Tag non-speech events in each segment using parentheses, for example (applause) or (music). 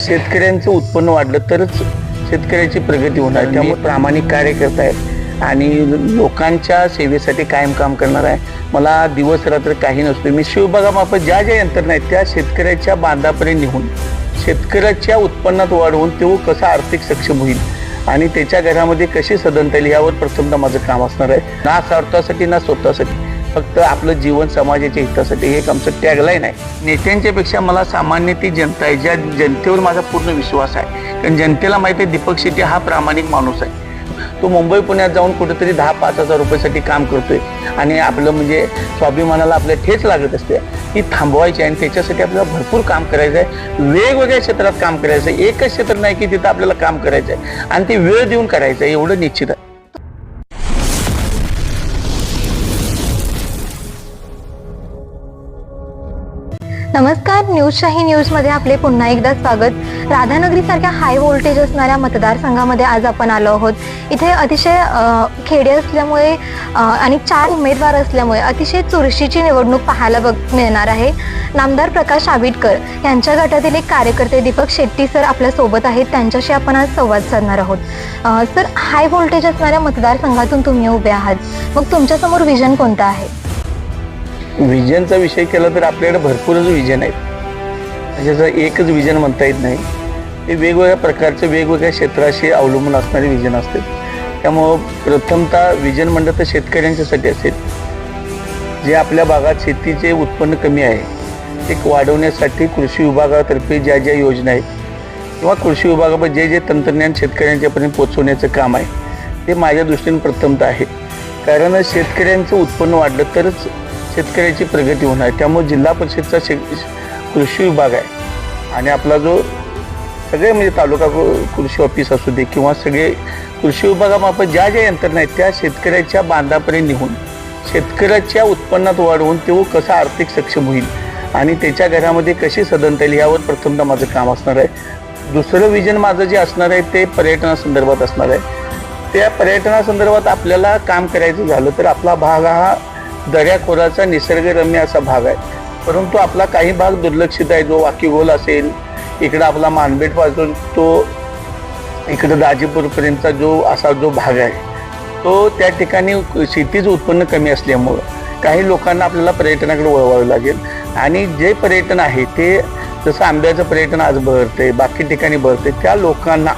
शेतकऱ्यांचं उत्पन्न वाढलं तरच शेतकऱ्याची प्रगती होणार. त्यामुळे प्रामाणिक कार्य करत आहेत. आणि लोकांच्या सेवेसाठी कायम काम करणार आहे. मला दिवस रात्र काही नसतो मी शिवबागामार्फत ज्या ज्या यंत्रणा आहेत त्या शेतकऱ्याच्या बांधापर्यंत नेऊन शेतकऱ्याच्या उत्पन्नात वाढवून तो कसा आर्थिक सक्षम होईल आणि त्याच्या घरामध्ये कशी सदनता येईल यावर प्रथमतः माझं काम असणार आहे. ना स्वार्थासाठी ना स्वतःसाठी. फक्त आपलं जीवन समाजाच्या हितासाठी हे एक आमचं टॅगलाईन आहे. नेत्यांच्या पेक्षा मला सामान्य ती जनता आहे ज्या जनतेवर माझा पूर्ण विश्वास आहे. कारण जनतेला माहिती आहे दीपक शेट्टी हा प्रामाणिक माणूस आहे. तो मुंबई पुण्यात जाऊन कुठेतरी दहा पाच हजार रुपयासाठी काम करतोय. आणि आपलं म्हणजे स्वाभिमानाला आपल्या ठेच लागत असते. ती थांबवायची आहे आणि त्याच्यासाठी आपल्याला भरपूर काम करायचं आहे. वेगवेगळ्या क्षेत्रात काम करायचं आहे. एकच क्षेत्र नाही की तिथं आपल्याला काम करायचं आहे. आणि ते वेळ देऊन करायचं आहे एवढं निश्चित आहे. नमस्कार न्यूज शाही न्यूजमध्ये आपले पुन्हा एकदा स्वागत. राधानगरी सारख्या हाय व्होल्टेज असणाऱ्या मतदारसंघामध्ये आज आपण आलो आहोत. इथे अतिशय खेडे असल्यामुळे आणि चार उमेदवार असल्यामुळे अतिशय चुरशीची निवडणूक पाहायला बघ मिळणार आहे. नामदार प्रकाश आबिटकर यांच्या गटातील एक कार्यकर्ते दीपक शेट्टी सर आपल्यासोबत आहेत. त्यांच्याशी आपण आज संवाद साधणार आहोत. सर हाय व्होल्टेज असणाऱ्या मतदारसंघातून तुम्ही उभे आहात. मग तुमच्यासमोर विजन कोणतं आहे? विजनचा विषय केला तर आपल्याकडे भरपूरच विजन आहेत. जसं एकच विजन म्हणता येत नाही. ते वेगवेगळ्या प्रकारचे वेगवेगळ्या क्षेत्राशी अवलंबून असणारे विजन असते त्यामुळं प्रथमतः विजन म्हणलं तर शेतकऱ्यांच्यासाठी असेल. जे आपल्या भागात शेतीचे उत्पन्न कमी आहे. ते वाढवण्यासाठी कृषी विभागातर्फे ज्या ज्या योजना आहेत किंवा कृषी विभागामध्ये जे जे तंत्रज्ञान शेतकऱ्यांच्यापर्यंत पोचवण्याचं काम आहे ते माझ्या दृष्टीने प्रथमतः आहे. कारण शेतकऱ्यांचं उत्पन्न वाढलं तरच शेतकऱ्याची प्रगती होणार त्यामुळे जिल्हा परिषदचा शे कृषी विभाग आहे. आणि आपला जो सगळे म्हणजे तालुका कृषी ऑफिस असू दे किंवा सगळे कृषी विभागामार्फत ज्या ज्या यंत्रणा आहेत त्या शेतकऱ्याच्या बांधापर्यंत निघून शेतकऱ्याच्या उत्पन्नात वाढवून तो कसा आर्थिक सक्षम होईल आणि त्याच्या घरामध्ये कशी सदनता येईल यावर प्रथमतः माझं काम असणार आहे. दुसरं विजन माझं जे असणार आहे ते पर्यटनासंदर्भात असणार आहे. त्या पर्यटनासंदर्भात आपल्याला काम करायचं झालं तर आपला भाग हा दर्याखोराचा निसर्गरम्य असा भाग आहे. परंतु आपला काही भाग दुर्लक्षित आहे. जो वाकीगोल असेल इकडं आपला मानबेटपासून तो इकडं दाजीपूरपर्यंतचा जो असा जो भाग आहे तो त्या ठिकाणी शेतीचं उत्पन्न कमी असल्यामुळं काही लोकांना आपल्याला पर्यटनाकडे वळवावं लागेल. आणि जे पर्यटन आहे ते जसं आंब्याचं पर्यटन आज भरते बाकी ठिकाणी भरते त्या लोकांना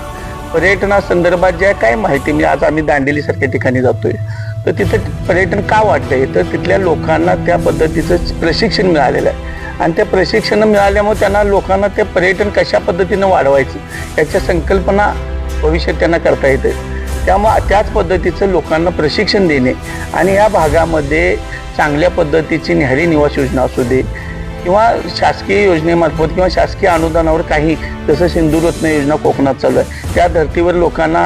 पर्यटनासंदर्भात ज्या काय माहिती म्हणजे आज आम्ही दांडेलीसारख्या ठिकाणी जातोय. तर तिथं पर्यटन का वाटतंय तर तिथल्या लोकांना त्या पद्धतीचं प्रशिक्षण मिळालेलं आहे. आणि त्या प्रशिक्षण मिळाल्यामुळे त्यांना लोकांना ते पर्यटन कशा पद्धतीनं वाढवायचं याच्या संकल्पना भविष्यात त्यांना करता येते. त्यामुळे त्याच पद्धतीचं लोकांना प्रशिक्षण देणे आणि या भागामध्ये चांगल्या पद्धतीची न्याहारी निवास योजना असू दे किंवा शासकीय योजनेमार्फत किंवा शासकीय अनुदानावर काही जसं सिंधुरत्न योजना कोकणात चालू आहे त्या धर्तीवर लोकांना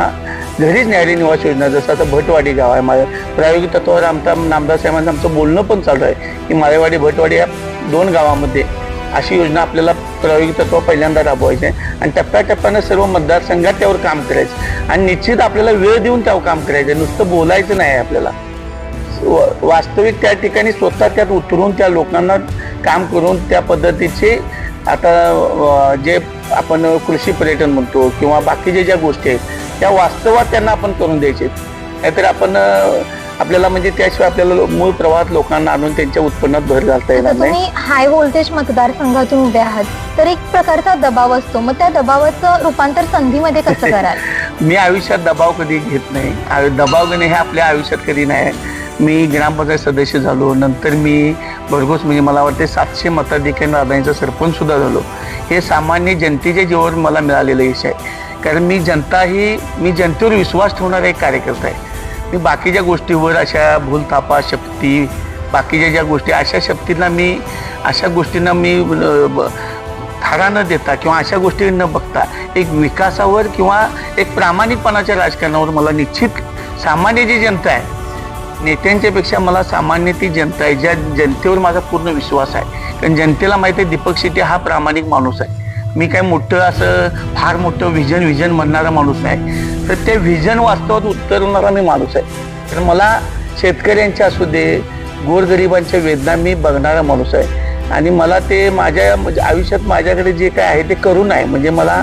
घरीच न्यायालय निवास योजना जसं आता भटवाडी गाव आहे माझ्या प्रायोगिक तत्वावर आमचा नामदार साहेबांचं आमचं बोलणं पण चालू आहे की मारेवाडी भटवाडी या दोन गावामध्ये अशी योजना आपल्याला प्रायोगिक तत्व पहिल्यांदा राबवायची आहे. आणि टप्प्याटप्प्यानं सर्व मतदारसंघात त्यावर काम करायचं. आणि निश्चित आपल्याला वेळ देऊन त्यावर काम करायचं आहे. नुसतं बोलायचं नाही आहे आपल्याला. व- वास्तविक त्या ठिकाणी स्वतः त्यात उतरून त्या लोकांना काम करून त्या पद्धतीचे आता जे आपण कृषी पर्यटन म्हणतो किंवा बाकीच्या ज्या गोष्टी आहेत त्या वास्तवात त्यांना आपण करून द्यायचे. नाहीतर आपण आपल्याला म्हणजे त्याशिवाय आपल्याला मूळ प्रवाहात लोकांना आणून त्यांच्या उत्पन्नात भर घालता येणार नाही. हाय व्होल्टेज मतदारसंघातून उभे आहात तर एक प्रकारचा दबाव असतो. मग त्या दबावाचं रूपांतर संधीमध्ये कसं कराल? (laughs) मी आयुष्यात दबाव कधी घेत नाही. दबाव घेणे हे आपल्या आयुष्यात कधी नाही. मी ग्रामपंचायत सदस्य झालो नंतर मी भरघोस म्हणजे मला वाटते सातशे मताधिकारी सरपंच सुद्धा झालो. हे सामान्य जनतेच्या जीवावर मला मिळालेलं यश आहे. कारण मी जनता ही मी जनतेवर विश्वास ठेवणारा एक कार्यकर्ता आहे. मी बाकीच्या गोष्टीवर अशा भूलथापा शक्ती बाकीच्या ज्या गोष्टी अशा शक्तींना मी अशा गोष्टींना मी थारा न देता किंवा अशा गोष्टी न बघता एक विकासावर किंवा एक प्रामाणिकपणाच्या राजकारणावर मला निश्चित सामान्य जी जनता आहे नेत्यांच्यापेक्षा मला सामान्य ती जनता आहे ज्या जनतेवर माझा पूर्ण विश्वास आहे. कारण जनतेला माहिती आहे दीपक शेट्टी हा प्रामाणिक माणूस आहे. मी काय मोठं असं फार मोठं व्हिजन व्हिजन म्हणणारा माणूस नाही तर ते व्हिजन वास्तवात उतरवणारा मी माणूस आहे. तर मला शेतकऱ्यांच्या असू दे गोरगरिबांच्या वेदना मी बघणारा माणूस आहे. आणि मला ते माझ्या म्हणजे आयुष्यात माझ्याकडे जे काय आहे ते करून आहे. म्हणजे मला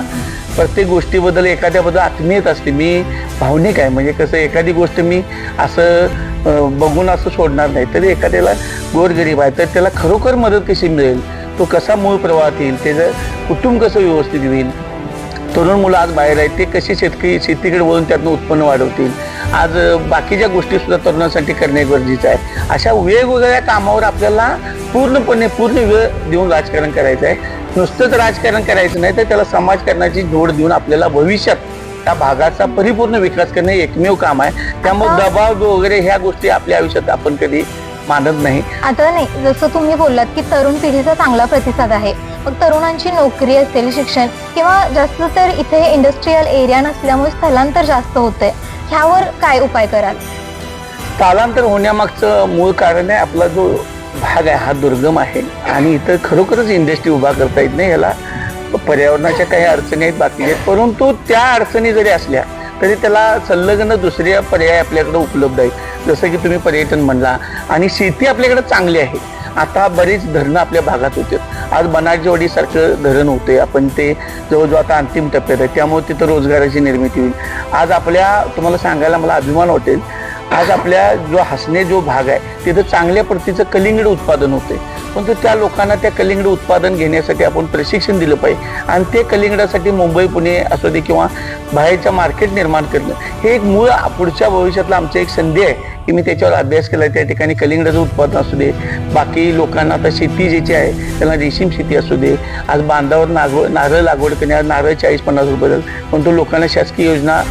प्रत्येक गोष्टीबद्दल एखाद्याबद्दल आत्मीयत असते. मी भावनिक आहे. म्हणजे कसं एखादी गोष्ट मी असं बघून असं सोडणार नाही. तरी एखाद्याला गोरगरीब आहे. तर त्याला खरोखर मदत कशी मिळेल? तो कसा मूळ प्रवाहात येईल त्याचं कुटुंब कसं व्यवस्थित होईल तरुण मुलं आज बाहेर आहेत ते कसे शेतकरी शेतीकडे वळून त्यातनं उत्पन्न वाढवतील? आज बाकीच्या गोष्टी सुद्धा तरुणांसाठी करणे गरजेचं आहे. अशा वेगवेगळ्या कामावर आपल्याला पूर्णपणे पूर्ण वेळ देऊन राजकारण करायचं आहे. नुसतंच राजकारण करायचं नाही तर त्याला समाजकारणाची जोड देऊन आपल्याला भविष्यात त्या भागाचा परिपूर्ण विकास करणे एकमेव काम आहे. त्यामुळे दबाव वगैरे ह्या गोष्टी आपल्या आयुष्यात आपण कधी मानत नाही. आता नाही जसं तुम्ही बोललात की तरुण पिढीचा चांगला प्रतिसाद आहे. मग तरुणांची नोकरी असेल शिक्षण किंवा जास्त तर इथे इंडस्ट्रीयल एरिया नसल्यामुळे स्थलांतर जास्त होतंय. ह्यावर काय उपाय कराल? स्थलांतर होण्यामागचं मूळ कारण आहे आपला जो भाग आहे हा दुर्गम आहे. आणि इथं खरोखरच इंडस्ट्री उभा करता येत नाही याला पर्यावरणाच्या काही अडचणी आहेत बाकीचे आहेत. परंतु त्या अडचणी जरी असल्या तरी त्याला संलग्न दुसरे पर्याय आपल्याकडे उपलब्ध आहेत. जसं की तुम्ही पर्यटन म्हणला आणि शेती आपल्याकडे चांगली आहे. आता बरीच धरणं आपल्या भागात होते. आज बनाटजेवाडीसारखं धरण होते. आपण ते जवळजवळ आता अंतिम टप्प्यात आहे. त्यामुळे तिथं रोजगाराची निर्मिती होईल. आज आपल्या तुम्हाला सांगायला मला अभिमान वाटेल. आज आपल्या जो हसणे जो भाग आहे तिथं चांगल्या प्रतीचं कलिंगड उत्पादन होते परंतु त्या लोकांना त्या कलिंगड उत्पादन घेण्यासाठी आपण प्रशिक्षण दिलं पाहिजे. आणि ते कलिंगडासाठी मुंबई पुणे असू दे किंवा बाहेरच्या मार्केट निर्माण करणं हे एक मूळ पुढच्या भविष्यातला आमची एक संधी आहे की मी त्याच्यावर अभ्यास केला त्या ठिकाणी कलिंगडाचं उत्पादन असू दे. बाकी लोकांना आता शेती ज्याची आहे त्यांना रेशीम शेती असू दे. आज बांधावर नागव नारळ लागवड करणे आज नारळ चाळीस पन्नास रुपये पण परंतु लोकांना शासकीय योजना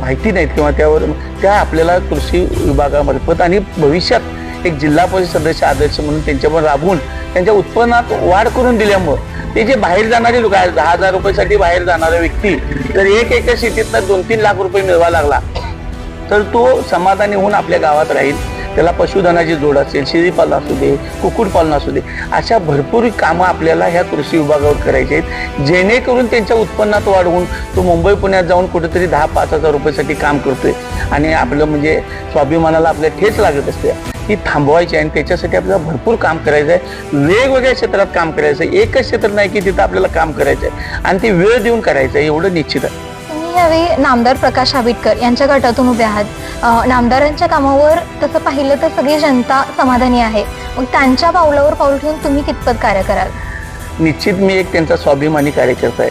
माहिती नाहीत किंवा त्यावर त्या आपल्याला कृषी विभागामार्फत आणि भविष्यात एक जिल्हा परिषद सदस्य आदर्श म्हणून त्यांच्यावर राबवून त्यांच्या उत्पन्नात वाढ करून दिल्यामुळं ते जे बाहेर जाणारे लोक आहेत दहा हजार रुपयासाठी बाहेर जाणारा व्यक्ती जर एक एका शेतीतनं दोन तीन लाख रुपये मिळवा लागला. तर तो समाधानी होऊन आपल्या गावात राहील. त्याला पशुधनाची जोड असेल शेळीपालन असू दे कुक्कुटपालन असू दे अशा भरपूर कामं आपल्याला ह्या कृषी विभागावर करायची आहेत. जेणेकरून त्यांच्या उत्पन्नात वाढ होऊन तो मुंबई पुण्यात जाऊन कुठेतरी दहा पाच हजार रुपयासाठी काम करतोय. आणि आपलं म्हणजे स्वाभिमानाला आपल्या ठेच लागत असते. ती थांबवायची आहे आणि त्याच्यासाठी आपल्याला भरपूर काम करायचं आहे. वेगवेगळ्या क्षेत्रात काम करायचं आहे. एकच क्षेत्र नाही की तिथं आपल्याला काम करायचं आहे. आणि ते वेळ देऊन करायचं आहे एवढं निश्चित आहे. तुम्ही यावेळी नामदार प्रकाश आंबेडकर यांच्या गटातून उभे आहात. नामदारांच्या कामावर तसं पाहिलं तर सगळी जनता समाधानी आहे. मग त्यांच्या पावलावर पाऊल ठेवून तुम्ही कितपत कार्य कराल? निश्चित मी एक त्यांचा स्वाभिमानी कार्यकर्ता आहे.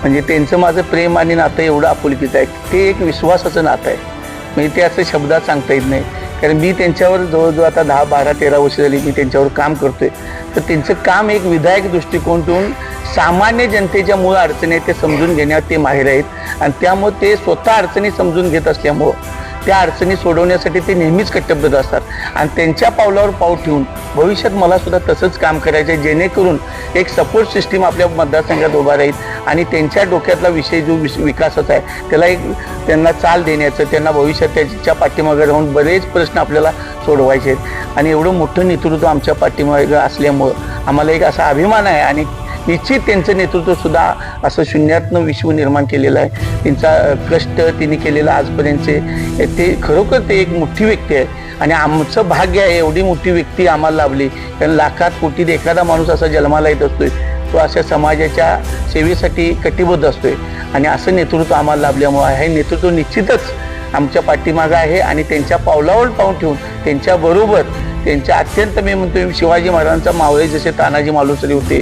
म्हणजे त्यांचं माझं प्रेम आणि नातं एवढं आपुलकीचं आहे. ते एक विश्वासाचं नातं आहे. म्हणजे ते असं शब्दात सांगता येत नाही. कारण मी त्यांच्यावर जवळजवळ आता दहा बारा तेरा वर्ष झाली मी त्यांच्यावर काम करतोय. तर त्यांचं काम एक विधायक दृष्टिकोन ठेवून सामान्य जनतेच्या मूळ अडचणी आहेत ते समजून घेण्यात ते माहीर आहेत. आणि त्यामुळे ते स्वतः अडचणी समजून घेत असल्यामुळं त्या अडचणी सोडवण्यासाठी ते नेहमीच कटिबद्ध असतात. आणि त्यांच्या पावलावर पाऊल ठेवून भविष्यात मला सुद्धा तसंच काम करायचं आहे जेणेकरून एक सपोर्ट सिस्टीम आपल्या मतदारसंघात उभा राहील आणि त्यांच्या डोक्यातला विषय जो विस- विकासाचा आहे त्याला एक त्यांना चाल देण्याचं त्यांना भविष्यात त्याच्या पाठीमागे राहून बरेच प्रश्न आपल्याला सोडवायचे आहेत. आणि एवढं मोठं नेतृत्व आमच्या पाठीमागे असल्यामुळं आम्हाला एक असा अभिमान आहे आणि निश्चित त्यांचं नेतृत्व सुद्धा असं शून्यातनं विश्व निर्माण केलेलं आहे. त्यांचा कष्ट त्यांनी केलेलं आजपर्यंतचे ते खरोखर ते एक मोठी व्यक्ती आहे. आणि आमचं भाग्य आहे एवढी मोठी व्यक्ती आम्हाला लाभली. कारण लाखात कोटीत एखादा माणूस असा जन्माला येत असतोय. तो अशा समाजाच्या सेवेसाठी कटिबद्ध असतोय. आणि असं नेतृत्व आम्हाला लाभल्यामुळे हे नेतृत्व निश्चितच आमच्या पाठीमागं आहे. आणि त्यांच्या पावलावर पाऊल ठेवून त्यांच्याबरोबर त्यांच्या अत्यंत मी म्हणतो शिवाजी महाराजांचा मावळे जसे तानाजी मालुसरे होते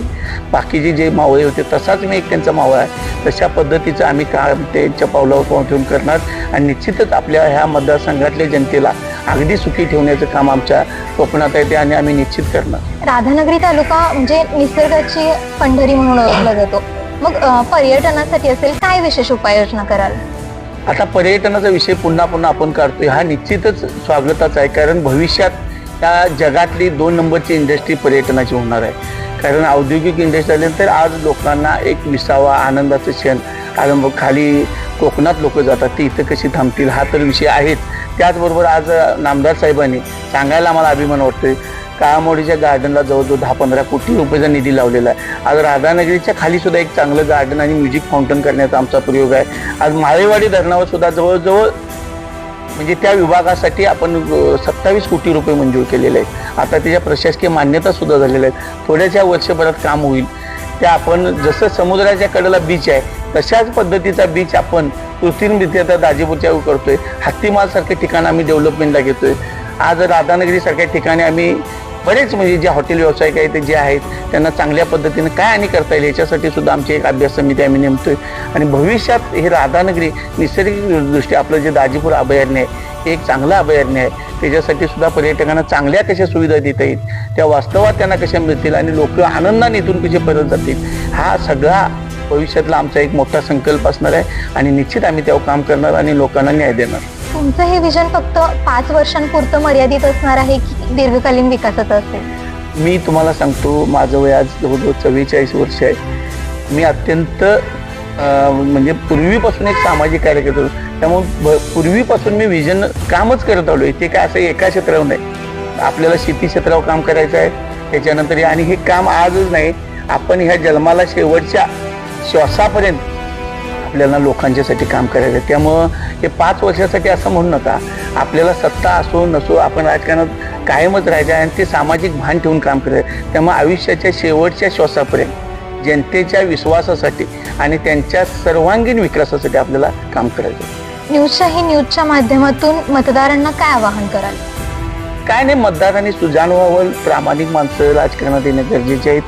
बाकीचे जे मावळे होते तसाच मी एक त्यांचा मावळा आहे. तशा पद्धतीचं आम्ही काम त्यांच्या पावलावर पाऊल ठेवून करणार आणि निश्चितच आपल्या ह्या मतदारसंघातल्या जनतेला अगदी सुखी ठेवण्याचं काम आमच्या स्वप्नात आहे ते आणि आम्ही निश्चित करणार. राधानगरी तालुका म्हणजे निसर्गाची पंढरी म्हणून ओळखला जातो. मग पर्यटनासाठी असेल काय विशेष उपाययोजना कराल? आता पर्यटनाचा विषय पुन्हा पुन्हा आपण काढतोय. हा निश्चितच स्वागताचा आहे कारण भविष्यात त्या जगातली दोन नंबरची इंडस्ट्री पर्यटनाची होणार आहे. कारण औद्योगिक इंडस्ट्री आल्यानंतर आज लोकांना एक विसावा आनंदाचं क्षण. कारण खाली कोकणात लोक जातात ती इथं कशी थांबतील हा तर विषय आहेच. त्याचबरोबर आज नामदार साहेबांनी सांगायला आम्हाला अभिमान वाटतोय. काळामोडीच्या गार्डनला जवळजवळ दहा पंधरा कोटी रुपयाचा निधी लावलेला आहे. आज राधानगरीच्या खाली सुद्धा एक चांगलं गार्डन आणि म्युझिक फाउंटन करण्याचा आमचा प्रयोग आहे. आज माळेवाडी धरणावर सुद्धा जवळजवळ म्हणजे त्या विभागासाठी आपण सत्तावीस कोटी रुपये मंजूर केलेले आहेत. आता त्याच्या प्रशासकीय मान्यता सुद्धा झालेल्या आहेत. थोड्याशा वर्षभरात काम होईल. त्या आपण जसं समुद्राच्या कडेला बीच आहे तशाच पद्धतीचा बीच आपण कृत्रिमरित्या दाजीपूरच्या करतोय. हत्तीमालसारखे ठिकाण आम्ही डेव्हलपमेंटला घेतोय. आज राधानगरीसारख्या ठिकाणी आम्ही बरेच म्हणजे जे हॉटेल व्यावसायिक आहेत ते जे आहेत त्यांना चांगल्या पद्धतीने काय आणि करता येईल याच्यासाठी सुद्धा आमची एक अभ्यास समिती आम्ही नेमतोय. आणि भविष्यात हे राधानगरी नैसर्गिक दृष्टी आपलं जे दाजीपूर अभयारण्य आहे एक चांगलं अभयारण्य आहे. त्याच्यासाठी सुद्धा पर्यटकांना चांगल्या कशा सुविधा देता येईल त्या वास्तवात त्यांना कशा मिळतील आणि लोक आनंदाने इथून कसे परत जातील हा सगळा भविष्यातला आमचा एक मोठा संकल्प असणार आहे. आणि निश्चित आम्ही त्यावर काम करणार आणि लोकांना न्याय देणार. तुमचं हे विजन फक्त पाच वर्षांपुरतं मर्यादित असणार आहे की दीर्घकालीन विकासाचं असेल? मी तुम्हाला सांगतो माझं वय आज जवळजवळ चव्वेचाळीस वर्ष आहे. मी अत्यंत म्हणजे पूर्वीपासून एक सामाजिक कार्यकर्ता होतो. त्यामुळे पूर्वीपासून मी विजन कामच करत आलो आहे ते काय असं एका क्षेत्रावर नाही. आपल्याला शेती क्षेत्रावर काम करायचं आहे. त्याच्यानंतर आणि हे काम आजच नाही. आपण ह्या जन्माला शेवटच्या श्वासापर्यंत आपल्याला लोकांच्यासाठी काम करायचं आहे. त्यामुळं हे पाच वर्षासाठी असं म्हणू नका. आपल्याला सत्ता असो नसो आपण राजकारणात कायमच राहायचं आहे आणि ते सामाजिक भान ठेवून काम करायचं त्यामुळे आयुष्याच्या शेवटच्या श्वासापर्यंत जनतेच्या विश्वासासाठी आणि त्यांच्या सर्वांगीण विकासासाठी आपल्याला काम करायचं आहे. न्यूजशाही न्यूजच्या माध्यमातून मतदारांना काय आवाहन कराल? काय नाही मतदारांनी सुजाण व्हावं. प्रामाणिक माणसं राजकारणात येणं गरजेचे आहेत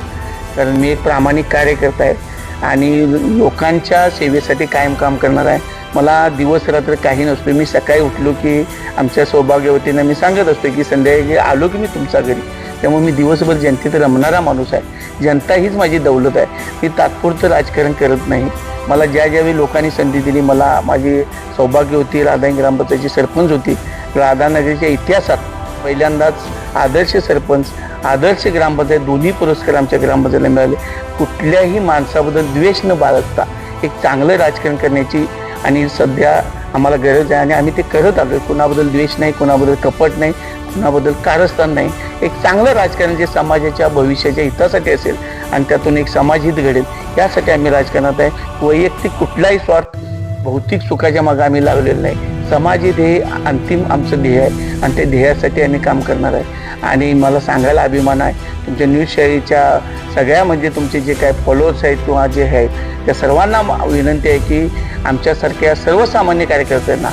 कारण मी एक प्रामाणिक कार्यकर्ता आहे. आणि लोकांच्या सेवेसाठी कायम काम करणार आहे. मला दिवस रात्र काही नसतो. मी सकाळी उठलो की आमच्या सौभाग्यवतीनं मी सांगत असतो की संध्याकाळी आलो की मी तुमच्या घरी. त्यामुळे मी दिवसभर जनतेत रमणारा माणूस आहे. जनता हीच माझी दौलत आहे. मी तात्पुरतं राजकारण करत नाही. मला ज्या ज्यावेळी लोकांनी संधी दिली मला माझी सौभाग्य होती राधा ग्रामपंचायतची सरपंच होती. राधानगरीच्या इतिहासात पहिल्यांदाच आदर्श सरपंच आदर्श ग्रामपंचायत दोन्ही पुरस्कार आमच्या ग्रामपंचायतीला मिळाले. कुठल्याही माणसाबद्दल द्वेष न बाळगता एक चांगलं राजकारण करण्याची आणि सध्या आम्हाला गरज आहे आणि आम्ही ते करत आलो कुणाबद्दल द्वेष नाही कुणाबद्दल कपट नाही कुणाबद्दल कारस्थान नाही. एक चांगलं राजकारण जे समाजाच्या भविष्याच्या हितासाठी असेल आणि त्यातून एक समाजहित घडेल यासाठी आम्ही राजकारणात आहे. वैयक्तिक कुठलाही स्वार्थ भौतिक सुखाच्या मागे आम्ही लागलेलं नाही. समाजिक हे अंतिम आमचं ध्येय आहे आणि त्या ध्येयासाठी आम्ही काम करणार आहे. आणि मला सांगायला अभिमान आहे. तुमच्या न्यूज शैलीच्या सगळ्या म्हणजे तुमचे जे काय फॉलोअर्स आहेत किंवा जे आहेत त्या सर्वांना विनंती आहे की आमच्यासारख्या सर्वसामान्य कार्यकर्त्यांना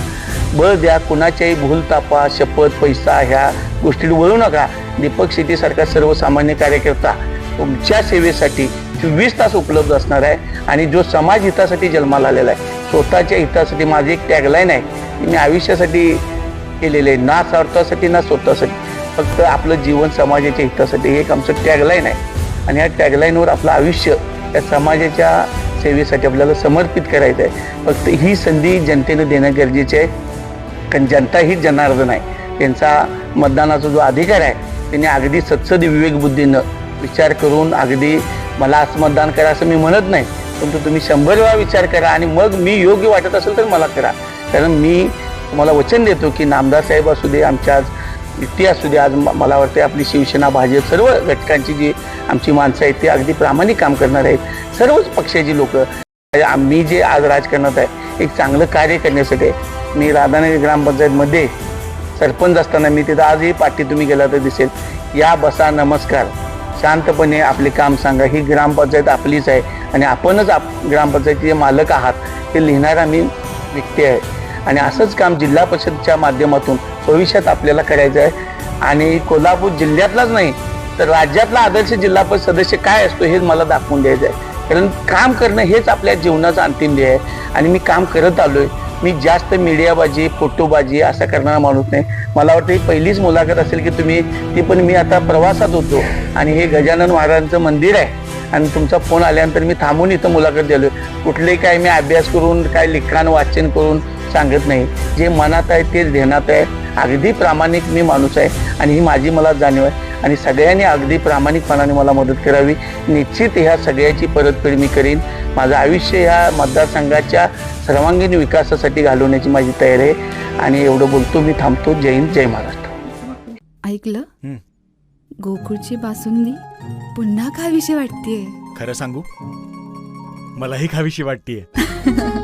बळ द्या कुणाच्याही भूलतापा शपथ पैसा ह्या गोष्टी वळू नका. दीपक शेतीसारखा सर्वसामान्य कार्यकर्ता तुमच्या सेवेसाठी चोवीस तास उपलब्ध असणार आहे आणि जो समाज हितासाठी जन्माला आलेला आहे स्वतःच्या हितासाठी माझी एक टॅगलाईन आहे मी आयुष्यासाठी केलेलं आहे ना स्वार्थासाठी ना स्वतःसाठी. फक्त आपलं जीवन समाजाच्या हितासाठी हे एक आमचं टॅगलाईन आहे. आणि ह्या टॅगलाईनवर आपलं आयुष्य या समाजाच्या सेवेसाठी आपल्याला समर्पित करायचं आहे. फक्त ही संधी जनतेनं देणं गरजेचे आहे. कारण जनता ही जनार्दन आहे. त्यांचा मतदानाचा जो अधिकार आहे त्यांनी अगदी सत्सद विवेकबुद्धीनं विचार करून अगदी मला आज मतदान करा असं मी म्हणत नाही. परंतु तुम्ही शंभर वेळा विचार करा आणि मग मी योग्य वाटत असेल तर मला करा. कारण मी तुम्हाला वचन देतो की नामदार साहेब असू दे आमच्या आज युती असू दे आज मला वाटते आपली शिवसेना भाजप सर्व घटकांची जी आमची माणसं आहेत ती अगदी प्रामाणिक काम करणार आहेत. सर्वच पक्षाची लोक. आम्ही जे आज राजकारणात आहे एक चांगलं कार्य करण्यासाठी आहे. मी राधानगरी ग्रामपंचायतमध्ये सरपंच असताना मी तिथं आजही पाठी तुम्ही गेला तर दिसेल. या बसा नमस्कार. शांतपणे आपले काम सांगा. ही ग्रामपंचायत आपलीच आहे आणि आपणच आप ग्रामपंचायतीचे मालक आहात हे लिहिणारा मी व्यक्ती आहे. आणि असंच काम जिल्हा परिषदच्या माध्यमातून भविष्यात आपल्याला करायचं आहे. आणि कोल्हापूर जिल्ह्यातलाच नाही तर राज्यातला आदर्श जिल्हा परिषद सदस्य काय असतो हेच मला दाखवून द्यायचं आहे. कारण काम करणं हेच आपल्या जीवनाचं अंतिम ध्येय आहे. आणि मी काम करत आलो आहे मी जास्त मीडियाबाजी फोटोबाजी असा करणारा माणूस नाही. मला वाटतं ही पहिलीच मुलाखत असेल की तुम्ही ती पण मी आता प्रवासात होतो. आणि हे गजानन महाराजांचं मंदिर आहे. आणि तुमचा फोन आल्यानंतर मी थांबून इथं मुलाखत दिलोय कुठले काय मी अभ्यास करून काय लिखाण वाचन करून सांगत नाही. जे मनात आहे तेच ध्यानात आहे. अगदी प्रामाणिक मी माणूस आहे आणि ही माझी मला जाणीव आहे. आणि सगळ्यांनी अगदी प्रामाणिकपणाने मला मदत करावी. निश्चित ह्या सगळ्याची परतफेड मी करीन. माझं आयुष्य ह्या मतदारसंघाच्या सर्वांगीण विकासासाठी घालवण्याची माझी तयारी आहे. आणि एवढं बोलतो मी थांबतो. जय हिंद जय महाराष्ट्र. ऐकलं? हं. गोकुळची बासुंदी? पुन्हा खावीशी वाटतेय. खरं सांगू? मलाही खावीशी वाटतीये. (laughs)